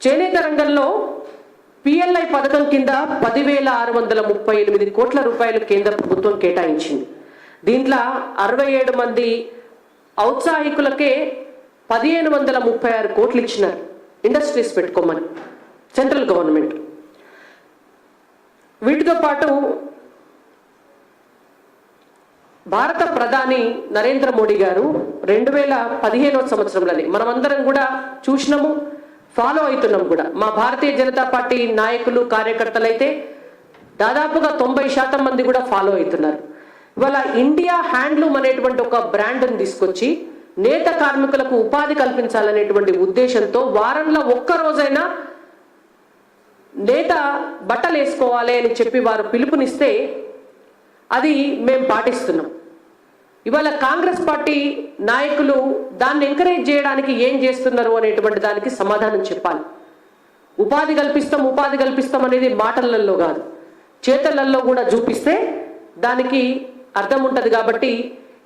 చేనేత రంగంలో పిఎల్ఐ పథకం కింద పదివేల ఆరు వందల ముప్పై ఎనిమిది కోట్ల రూపాయలు కేంద్ర ప్రభుత్వం కేటాయించింది. దీంట్లో అరవై ఏడు మంది ఔత్సాహికులకే పదిహేను వందల ముప్పై ఆరు కోట్లు ఇచ్చినారు ఇండస్ట్రీస్ పెట్టుకోమని సెంట్రల్ గవర్నమెంట్. వీటితో పాటు భారత ప్రధాని నరేంద్ర మోడీ గారు రెండు వేల పదిహేనవ సంవత్సరంలోనే మనమందరం కూడా చూసినాము ఫాలో అవుతున్నాం కూడా. మా భారతీయ జనతా పార్టీ నాయకులు కార్యకర్తలు అయితే దాదాపుగా తొంభై శాతం మంది కూడా ఫాలో అవుతున్నారు. ఇవాళ ఇండియా హ్యాండ్లూమ్ అనేటువంటి ఒక బ్రాండ్ని తీసుకొచ్చి నేత కార్మికులకు ఉపాధి కల్పించాలనేటువంటి ఉద్దేశంతో వారంలో ఒక్క రోజైనా నేత బట్టలు వేసుకోవాలి అని చెప్పి వారు పిలుపునిస్తే అది మేము పాటిస్తున్నాం. ఇవాళ కాంగ్రెస్ పార్టీ నాయకులు దాన్ని ఎంకరేజ్ చేయడానికి ఏం చేస్తున్నారు అనేటువంటి దానికి సమాధానం చెప్పాలి. ఉపాధి కల్పిస్తాం ఉపాధి కల్పిస్తాం అనేది మాటలలో కాదు. చేతలలో కూడా చూపిస్తే దానికి అర్థం ఉంటుంది కాబట్టి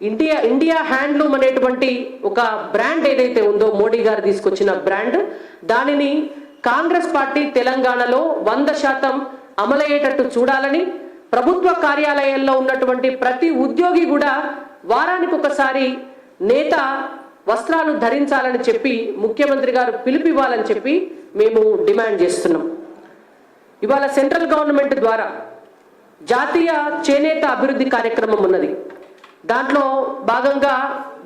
ఇండియా ఇండియా హ్యాండ్లూమ్ అనేటువంటి ఒక బ్రాండ్ ఏదైతే ఉందో మోడీ గారు తీసుకొచ్చిన బ్రాండ్ దానిని కాంగ్రెస్ పార్టీ తెలంగాణలో వంద శాతం అమలయ్యేటట్టు చూడాలని ప్రభుత్వ కార్యాలయాల్లో ఉన్నటువంటి ప్రతి ఉద్యోగి కూడా వారానికి ఒకసారి నేత వస్త్రాలు ధరించాలని చెప్పి ముఖ్యమంత్రి గారు పిలుపివ్వాలని చెప్పి మేము డిమాండ్ చేస్తున్నాం. ఇవాళ సెంట్రల్ గవర్నమెంట్ ద్వారా జాతీయ చేనేత అభివృద్ధి కార్యక్రమం ఉన్నది. దాంట్లో భాగంగా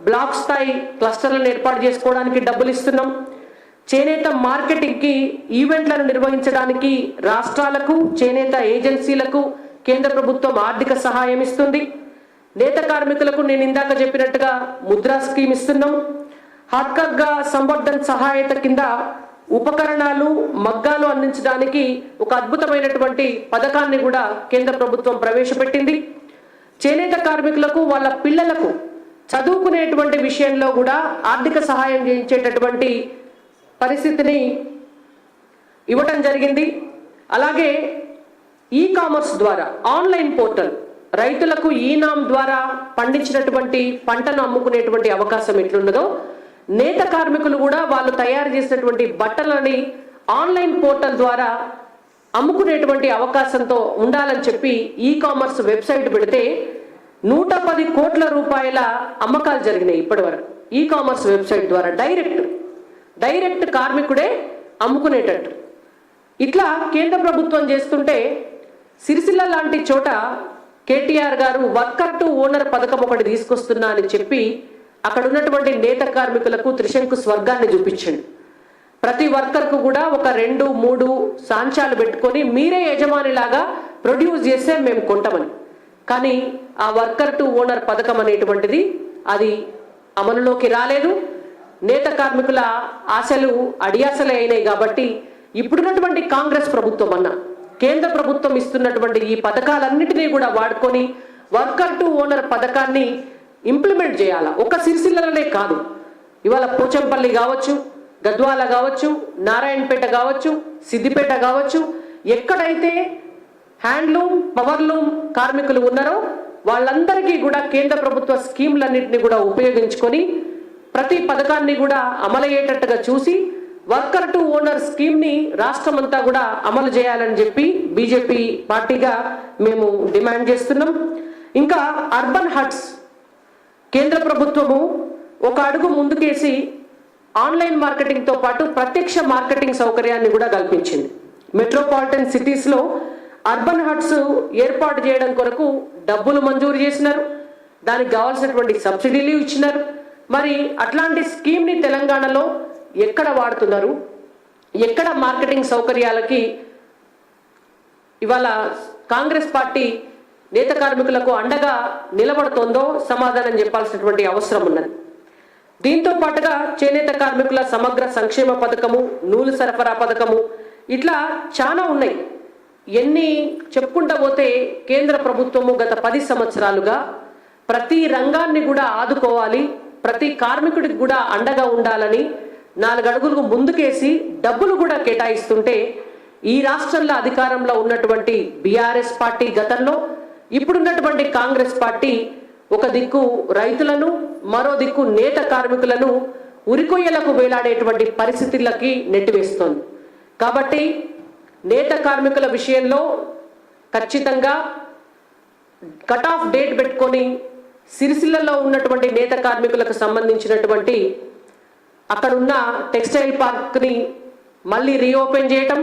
బ్లాక్ స్థాయి క్లస్టర్లను ఏర్పాటు చేసుకోవడానికి డబ్బులు ఇస్తున్నాం. చేనేత మార్కెటింగ్కి ఈవెంట్లను నిర్వహించడానికి రాష్ట్రాలకు చేనేత ఏజెన్సీలకు కేంద్ర ప్రభుత్వం ఆర్థిక సహాయం ఇస్తుంది. నేత కార్మికులకు నేను ఇందాక చెప్పినట్టుగా ముద్రా స్కీమ్ ఇస్తున్నాం. హాత్కర్గా సంవర్ధన్ సహాయత కింద ఉపకరణాలు మగ్గాలు అందించడానికి ఒక అద్భుతమైనటువంటి పథకాన్ని కూడా కేంద్ర ప్రభుత్వం ప్రవేశపెట్టింది. చేనేత కార్మికులకు వాళ్ళ పిల్లలకు చదువుకునేటువంటి విషయంలో కూడా ఆర్థిక సహాయం చేయించేటటువంటి పరిస్థితిని ఇవ్వటం జరిగింది. అలాగే ఈ కామర్స్ ద్వారా ఆన్లైన్ పోర్టల్ రైతులకు ఈ నామ్ ద్వారా పండించినటువంటి పంటను అమ్ముకునేటువంటి అవకాశం ఎట్లున్నదో నేత కార్మికులు కూడా వాళ్ళు తయారు చేసినటువంటి బట్టలని ఆన్లైన్ పోర్టల్ ద్వారా అమ్ముకునేటువంటి అవకాశంతో ఉండాలని చెప్పి ఈ కామర్స్ వెబ్సైట్ పెడితే నూట పది కోట్ల రూపాయల అమ్మకాలు జరిగినాయి ఇప్పటి వరకు ఈ కామర్స్ వెబ్సైట్ ద్వారా డైరెక్ట్ డైరెక్ట్ కార్మికుడే అమ్ముకునేటట్టు. ఇట్లా కేంద్ర ప్రభుత్వం చేస్తుంటే సిరిసిల్ల లాంటి చోట కేటీఆర్ గారు వర్కర్ టు ఓనర్ పథకం ఒకటి తీసుకొస్తున్నా అని చెప్పి అక్కడ ఉన్నటువంటి నేత కార్మికులకు త్రిశంకు స్వర్గాన్ని చూపించండి. ప్రతి వర్కర్కు కూడా ఒక రెండు మూడు సాంచాలు పెట్టుకొని మీరే యజమానిలాగా ప్రొడ్యూస్ చేస్తే మేము కొంటామని. కానీ ఆ వర్కర్ టు ఓనర్ పథకం అనేటువంటిది అది అమలులోకి రాలేదు. నేత కార్మికుల ఆశలు అడియాసలే అయినాయి కాబట్టి ఇప్పుడున్నటువంటి కాంగ్రెస్ ప్రభుత్వం అన్న కేంద్ర ప్రభుత్వం ఇస్తున్నటువంటి ఈ పథకాలన్నిటినీ కూడా వాడుకొని వర్కర్ టు ఓనర్ పథకాన్ని ఇంప్లిమెంట్ చేయాలా? ఒక సిరిసిల్లలనే కాదు. ఇవాళ పోచంపల్లి కావచ్చు గద్వాల కావచ్చు నారాయణపేట కావచ్చు సిద్దిపేట కావచ్చు ఎక్కడైతే హ్యాండ్లూమ్ పవర్లూమ్ కార్మికులు ఉన్నారో వాళ్ళందరికీ కూడా కేంద్ర ప్రభుత్వ స్కీమ్లన్నింటినీ కూడా ఉపయోగించుకొని ప్రతి పథకాన్ని కూడా అమలయ్యేటట్టుగా చూసి వర్కర్ టు ఓనర్ స్కీమ్ని రాష్ట్రం అంతా కూడా అమలు చేయాలని చెప్పి బీజేపీ పార్టీగా మేము డిమాండ్ చేస్తున్నాం. ఇంకా అర్బన్ హట్స్ కేంద్ర ప్రభుత్వము ఒక అడుగు ముందుకేసి ఆన్లైన్ మార్కెటింగ్తో పాటు ప్రత్యక్ష మార్కెటింగ్ సౌకర్యాన్ని కూడా కల్పించింది. మెట్రోపాలిటన్ సిటీస్లో అర్బన్ హట్స్ ఏర్పాటు చేయడం కొరకు డబ్బులు మంజూరు చేసినారు. దానికి కావాల్సినటువంటి సబ్సిడీలు ఇచ్చినారు. మరి అట్లాంటి స్కీమ్ని తెలంగాణలో ఎక్కడ వాడుతున్నారు? ఎక్కడ మార్కెటింగ్ సౌకర్యాలకి ఇవాళ కాంగ్రెస్ పార్టీ నేత కార్మికులకు అండగా నిలబడుతోందో సమాధానం చెప్పాల్సినటువంటి అవసరం ఉన్నది. దీంతో పాటుగా చేనేత కార్మికుల సమగ్ర సంక్షేమ పథకము నూలు సరఫరా పథకము ఇట్లా చాలా ఉన్నాయి. ఎన్ని చెప్పుకుంటా పోతే కేంద్ర ప్రభుత్వము గత పది సంవత్సరాలుగా ప్రతి రంగాన్ని కూడా ఆదుకోవాలి ప్రతి కార్మికుడికి కూడా అండగా ఉండాలని నాలుగు అడుగులకు ముందుకేసి డబ్బులు కూడా కేటాయిస్తుంటే ఈ రాష్ట్రంలో అధికారంలో ఉన్నటువంటి బీఆర్ఎస్ పార్టీ గతంలో ఇప్పుడున్నటువంటి కాంగ్రెస్ పార్టీ ఒక దిక్కు రైతులను మరో దిక్కు నేత కార్మికులను ఉరికొయ్యలకు వేలాడేటువంటి పరిస్థితులకి నెట్టివేస్తోంది. కాబట్టి నేత కార్మికుల విషయంలో ఖచ్చితంగా కట్ ఆఫ్ డేట్ పెట్టుకొని సిరిసిల్లలో ఉన్నటువంటి నేత కార్మికులకు సంబంధించినటువంటి అక్కడున్న టెక్స్టైల్ పార్క్ని మళ్ళీ రీఓపెన్ చేయటం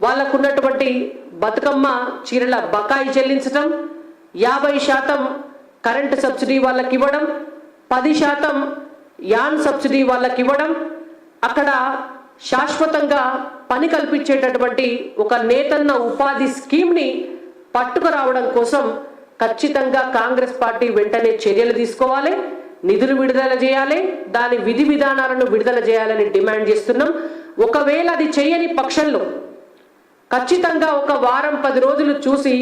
వాళ్ళకు ఉన్నటువంటి బతుకమ్మ చీరల బకాయి చెల్లించటం యాభై శాతం కరెంటు సబ్సిడీ వాళ్ళకి ఇవ్వడం పది శాతం యాన్ సబ్సిడీ వాళ్ళకి ఇవ్వడం అక్కడ శాశ్వతంగా పని కల్పించేటటువంటి ఒక నేతన్న ఉపాధి స్కీమ్ని పట్టుకురావడం కోసం ఖచ్చితంగా కాంగ్రెస్ పార్టీ వెంటనే చర్యలు తీసుకోవాలి. నిధులు విడుదల చేయాలి దాని విధి విధానాలను విడుదల చేయాలని డిమాండ్ చేస్తున్నాం. ఒకవేళ అది చేయని పక్షంలో ఖచ్చితంగా ఒక వారం పది రోజులు చూసి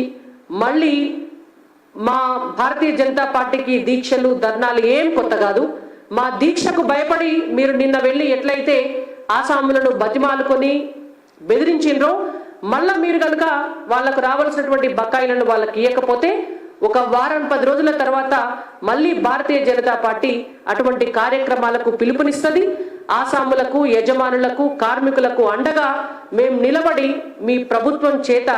మళ్ళీ మా భారతీయ జనతా పార్టీకి దీక్షలు ధర్నాలు ఏం కొత్త కాదు. మా దీక్షకు భయపడి మీరు నిన్న వెళ్ళి ఎట్లయితే ఆసాములను బతిమాలుకొని బెదిరించిండ్రో మళ్ళా మీరు కనుక వాళ్ళకు రావాల్సినటువంటి బకాయిలను వాళ్ళకి ఇవ్వకపోతే ఒక వారం పది రోజుల తర్వాత మళ్ళీ భారతీయ జనతా పార్టీ అటువంటి కార్యక్రమాలకు పిలుపునిస్తుంది. ఆసాములకు యజమానులకు కార్మికులకు అండగా మేము నిలబడి మీ ప్రభుత్వం చేత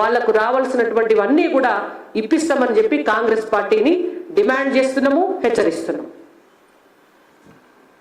వాళ్ళకు రావాల్సినటువంటివన్నీ కూడా ఇప్పిస్తామని చెప్పి కాంగ్రెస్ పార్టీని డిమాండ్ చేస్తున్నాము హెచ్చరిస్తున్నాము.